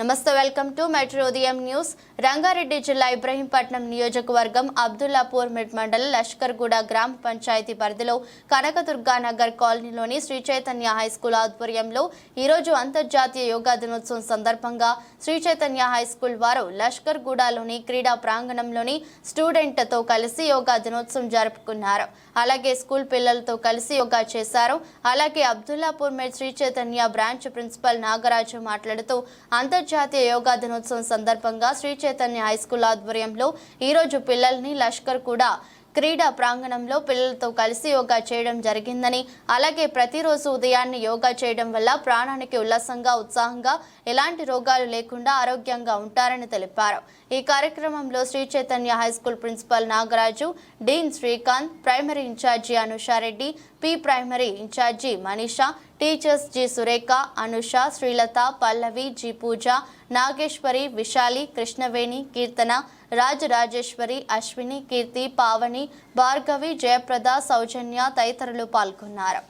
నమస్తే welcome to metro ఉదయం news. Rangareddy జిల్లా ఇబ్రహీంపట్నం నియోజకవర్గం అబ్దుల్లాపూర్ మిడ్ మండల్ లష్కర్గూడ గ్రామ పంచాయతీ పరిధిలో కనకదుర్గా నగర్ కాలనీలోని శ్రీ చైతన్య హై స్కూల్ ఆధ్వర్యంలో ఈరోజు అంతర్జాతీయ యోగా దినోత్సవం సందర్భంగా శ్రీ చైతన్య హై స్కూల్ వారు లష్కర్గూడలోని క్రీడా ప్రాంగణంలోని స్టూడెంట్తో కలిసి యోగా దినోత్సవం జరుపుకున్నారు. అలాగే స్కూల్ పిల్లలతో కలిసి యోగా చేశారు. అలాగే Abdullapurmet Sri Chaitanya branch principal Nagaraju మాట్లాడుతూ అంతర్జాతీయ యోగా దినోత్సవం సందర్భంగా శ్రీ చైతన్య హై స్కూల్ ఆధ్వర్యంలో ఈరోజు పిల్లల్ని లష్కర్ కూడా క్రీడా ప్రాంగణంలో పిల్లలతో కలిసి యోగా చేయడం జరిగిందని అలాగే ప్రతిరోజు ఉదయాన్నే యోగా చేయడం వల్ల ప్రాణానికి ఉల్లాసంగా ఉత్సాహంగా ఎలాంటి రోగాలు లేకుండా ఆరోగ్యంగా ఉంటారని తెలిపారు. ఈ కార్యక్రమంలో Sri Chaitanya high school principal Nagaraju dean Srikanth primary incharge Anushareddy P primary incharge Manisha teachers G Surekha Anusha Srilatha Pallavi G Pooja Nageswari Vishali Krishnaveni Keerthana Rajarajeshwari Ashwini Keerthi Pavani Bhargavi Jayaprada Sowjanya తదితరులు పాల్గొన్నారు.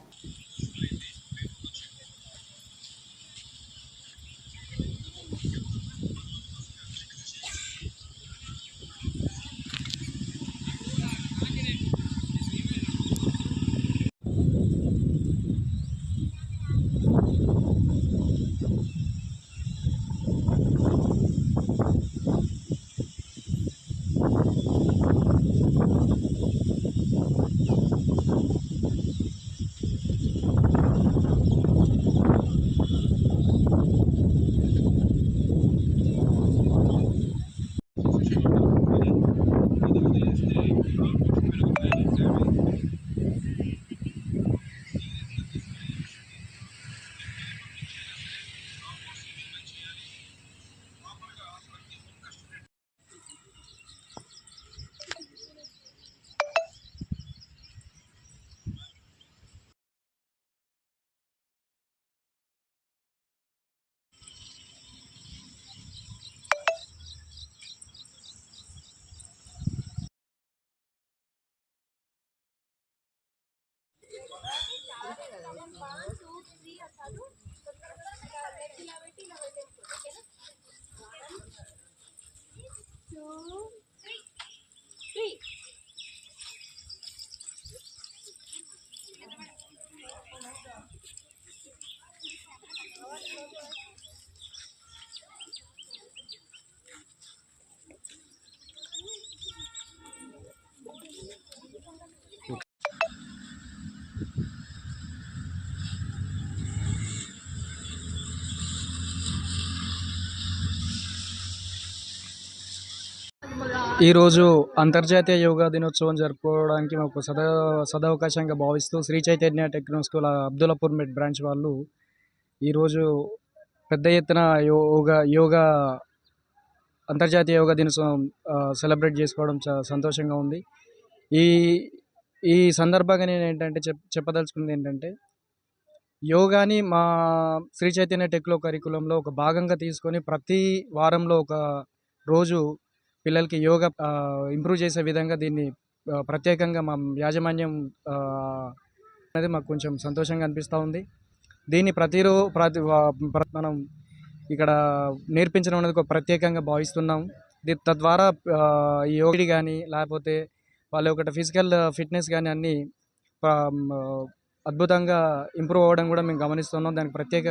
Thank you. One two three అంటారు ఇలా పెట్టి ఇలా పెట్టేసుకోండి ఓకేనా one two ఈరోజు అంతర్జాతీయ యోగా దినోత్సవం జరుపుకోవడానికి మాకు సదా సదవకాశంగా భావిస్తూ Sri Chaitanya techno school Abdullapurmet branch వాళ్ళు ఈరోజు పెద్ద ఎత్తున యోగా యోగా అంతర్జాతీయ యోగా దినోత్సవం సెలబ్రేట్ చేసుకోవడం సంతోషంగా ఉంది. ఈ ఈ సందర్భంగా నేను ఏంటంటే చెప్ చెప్పదలుచుకున్నది ఏంటంటే యోగాని మా శ్రీ చైతన్య టెక్లో కరికులంలో ఒక భాగంగా తీసుకొని ప్రతి వారంలో ఒక రోజు పిల్లలకి యోగా ఇంప్రూవ్ చేసే విధంగా దీన్ని ప్రత్యేకంగా మా యాజమాన్యం అనేది మాకు కొంచెం సంతోషంగా అనిపిస్తూ ఉంది. దీన్ని ప్రతిరో ప్రతి ప్ర- మనం ఇక్కడ నేర్పించడం అనేది ఒక ప్రత్యేకంగా భావిస్తున్నాం. దీ- తద్వారా ఈ యోగి కానీ లేకపోతే వాళ్ళ యొక్క ఫిజికల్ ఫిట్నెస్ కానీ అన్నీ అద్భుతంగా ఇంప్రూవ్ అవ్వడం కూడా మేము గమనిస్తున్నాం. దానికి ప్రత్యేక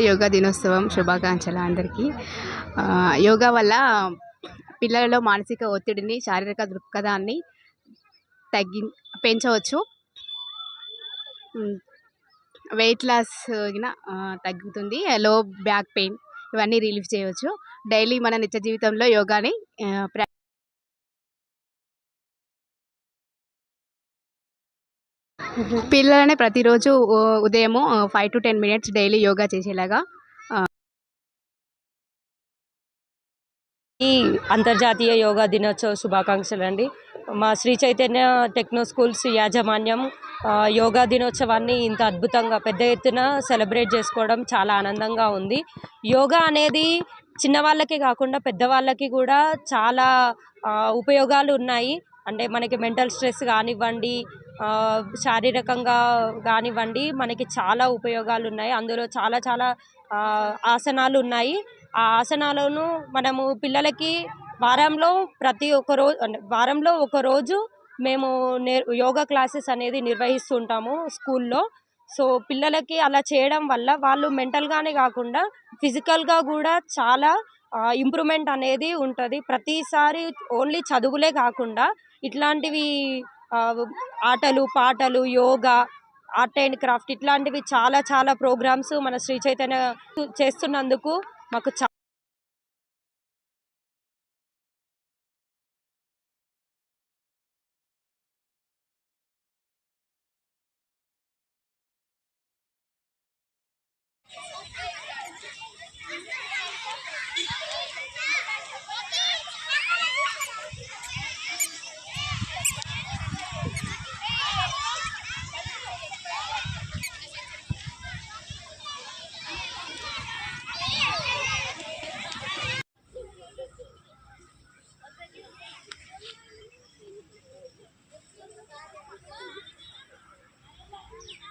యోగా దినోత్సవం శుభాకాంక్షలు అందరికీ. యోగా వల్ల పిల్లలలో మానసిక ఒత్తిడిని శారీరక దృక్పథాన్ని తగ్గి పెంచవచ్చు. వెయిట్ లాస్ తగ్గుతుంది. లో బ్యాక్ పెయిన్ ఇవన్నీ రిలీఫ్ చేయవచ్చు. డైలీ మన నిత్య జీవితంలో యోగాని ప్రా- పిల్లలనే ప్రతిరోజు ఉదయం five to ten minutes daily yoga చేసేలాగా ఈ అంతర్జాతీయ యోగా దినోత్సవ శుభాకాంక్షలు అండి. మా శ్రీ చైతన్య టెక్నో స్కూల్స్ యాజమాన్యం యోగా దినోత్సవాన్ని ఇంత అద్భుతంగా పెద్ద ఎత్తున సెలబ్రేట్ చేసుకోవడం చాలా ఆనందంగా ఉంది. యోగా అనేది చిన్నవాళ్ళకే కాకుండా పెద్దవాళ్ళకి కూడా చాలా ఉపయోగాలు ఉన్నాయి. అంటే మనకి మెంటల్ స్ట్రెస్ కానివ్వండి శారీరకంగా కానివ్వండి మనకి చాలా ఉపయోగాలు ఉన్నాయి అందులో చాలా చాలా ఆసనాలు ఉన్నాయి ఆ ఆసనాలను మనము పిల్లలకి వారంలో ప్రతి ఒక్క రోజు వారంలో ఒక రోజు మేము నే యోగా క్లాసెస్ అనేది నిర్వహిస్తుంటాము స్కూల్లో. సో పిల్లలకి అలా చేయడం వల్ల వాళ్ళు మెంటల్గానే కాకుండా ఫిజికల్గా కూడా చాలా ఇంప్రూవ్మెంట్ అనేది ఉంటుంది. ప్రతిసారి ఓన్లీ చదువులే కాకుండా ఇట్లాంటివి ఆటలు పాటలు యోగా ఆర్ట్ అండ్ క్రాఫ్ట్ ఇట్లాంటివి చాలా చాలా ప్రోగ్రామ్స్ మన శ్రీ చైతన్య చేస్తున్నందుకు మాకు చాలా